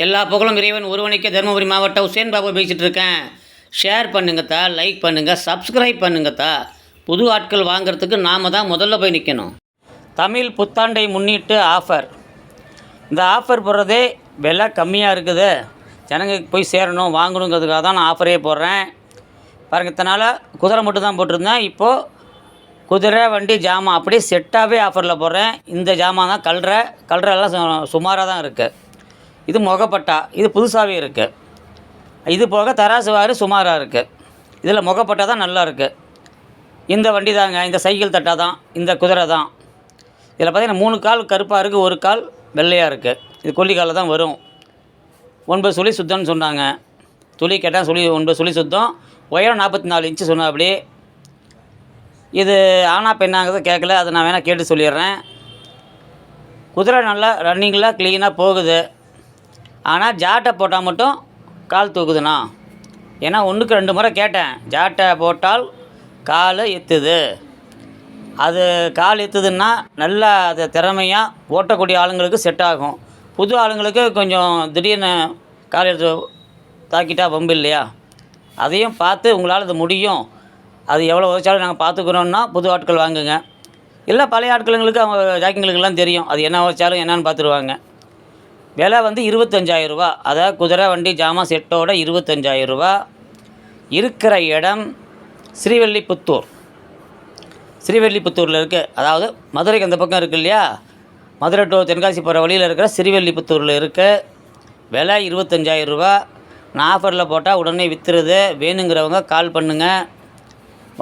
எல்லா புகழும் இறைவன் ஒருவனுக்கே தருமபுரி மாவட்டம் உசேன் பாபு பேசிகிட்டு இருக்கேன். ஷேர் பண்ணுங்கத்தா லைக் பண்ணுங்கள் சப்ஸ்கிரைப் பண்ணுங்கத்தா புது ஆட்கள் வாங்குறதுக்கு நாம் தான் முதல்ல போய் நிற்கணும் தமிழ் புத்தாண்டை முன்னிட்டு ஆஃபர். இந்த ஆஃபர் போடுறதே விலை கம்மியாக இருக்குது. ஜனங்களுக்கு போய் சேரணும் வாங்கணுங்கிறதுக்காக தான் நான் ஆஃபரே போடுறேன். பாருங்கள் இதனால் குதிரை மட்டும் தான் போட்டிருந்தேன். இப்போது குதிரை வண்டி ஜாமான் அப்படியே செட்டாகவே ஆஃபரில் போடுறேன். இந்த ஜாமான் தான் கல்ற கல்றெல்லாம் சு- சுமாராக தான் இருக்குது இது முகப்பட்டா இது புதுசாகவே இருக்குது இது போக தராசு வாறு சுமாராக இருக்குது இதில் முகப்பட்டா தான் நல்லா இருக்குது இந்த வண்டி தாங்க இந்த சைக்கிள் தட்டா தான் இந்த குதிரை தான். இதில் பார்த்தீங்கன்னா மூணு கால் கருப்பாக இருக்குது ஒரு கால் வெள்ளையாக இருக்குது இது கொல்லிக்காலில் தான் வரும். ஒன்பது சுழி சுத்தம்னு சொன்னாங்க. துளி கேட்டால் சுழி ஒன்பது சுழி சுத்தம். உயரம் நாற்பத்தி நாலு இன்ச்சு சொன்னாப்படி இது ஆனா பெண்ணாங்கிறத கேட்கல அதை நான் வேணால் கேட்டு சொல்லிடுறேன். குதிரை நல்லா ரன்னிங்கில் க்ளீனாக போகுது. ஆனால் ஜாட்டை போட்டால் மட்டும் கால் தூக்குதுண்ணா. ஏன்னா ஒன்றுக்கு ரெண்டு முறை கேட்டேன். ஜாட்டை போட்டால் கால் எத்துது. அது கால் எத்துதுன்னா நல்லா அது திறமையாக ஓட்டக்கூடிய ஆளுங்களுக்கு செட் ஆகும். புது ஆளுங்களுக்கு கொஞ்சம் திடீர்னு கால் எடுத்து தாக்கிட்டா வம்பு இல்லையா? அதையும் பார்த்து உங்களால் அது முடியும். அது எவ்வளோ உதச்சாலும் நாங்கள் பார்த்துக்குறோன்னா புது ஆட்கள் வாங்குங்க. இல்லை பழைய ஆட்களுங்களுக்கு அவங்க ஜாக்கிங்களுக்கெல்லாம் தெரியும். அது என்ன உதச்சாலும் என்னன்னு பார்த்துருவாங்க. விலை வந்து இருபத்தஞ்சாயிரரூபா. அதாவது குதிரை வண்டி ஜாமான் செட்டோட இருபத்தஞ்சாயிரம் ரூபா இருக்கிற இடம் ஸ்ரீவல்லிபுத்தூர். ஸ்ரீவல்லிபுத்தூரில் இருக்குது அதாவது மதுரைக்கு அந்த பக்கம் இருக்குது இல்லையா? மதுரை டு தென்காசி போகிற வழியில் இருக்கிற ஸ்ரீவல்லிபுத்தூரில் இருக்குது விலை இருபத்தஞ்சாயிரம் ரூபா நான் ஆஃபரில் போட்டால் உடனே விற்றுருது வேணுங்கிறவங்க கால் பண்ணுங்கள்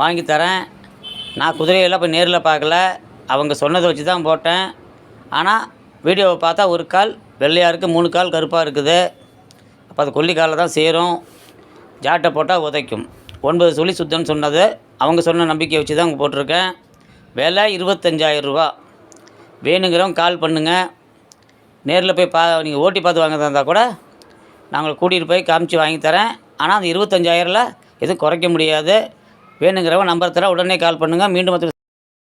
வாங்கி தரேன். நான் குதிரையெல்லாம் போய் நேரில் பார்க்கல. அவங்க சொன்னதை வச்சு தான் போட்டேன். ஆனால் வீடியோவை பார்த்தா ஒரு கால் வெள்ளையாக இருக்குது மூணு கால் கருப்பாக இருக்குது. அப்போ அது கொல்லிக்காலில் தான் சேரும். ஜாட்டை போட்டால் உதைக்கும். ஒன்பது சொல்லி சுத்தம்னு சொன்னது. அவங்க சொன்ன நம்பிக்கையை வச்சு தான் அங்கே போட்டிருக்கேன். விலை இருபத்தஞ்சாயிரம் ரூபா. வேணுங்கிறவங்க கால் பண்ணுங்கள் நேரில் போய் பா நீங்கள் ஓட்டி பார்த்து வாங்க இருந்தால் கூட நாங்கள் கூட்டிகிட்டு போய் காமிச்சு வாங்கி தரேன். ஆனால் அந்த இருபத்தஞ்சாயிரம்ல எதுவும் குறைக்க முடியாது. வேணுங்கிறவங்க நம்பர் தரேன். உடனே கால் பண்ணுங்கள் மீண்டும் ஒருத்தர்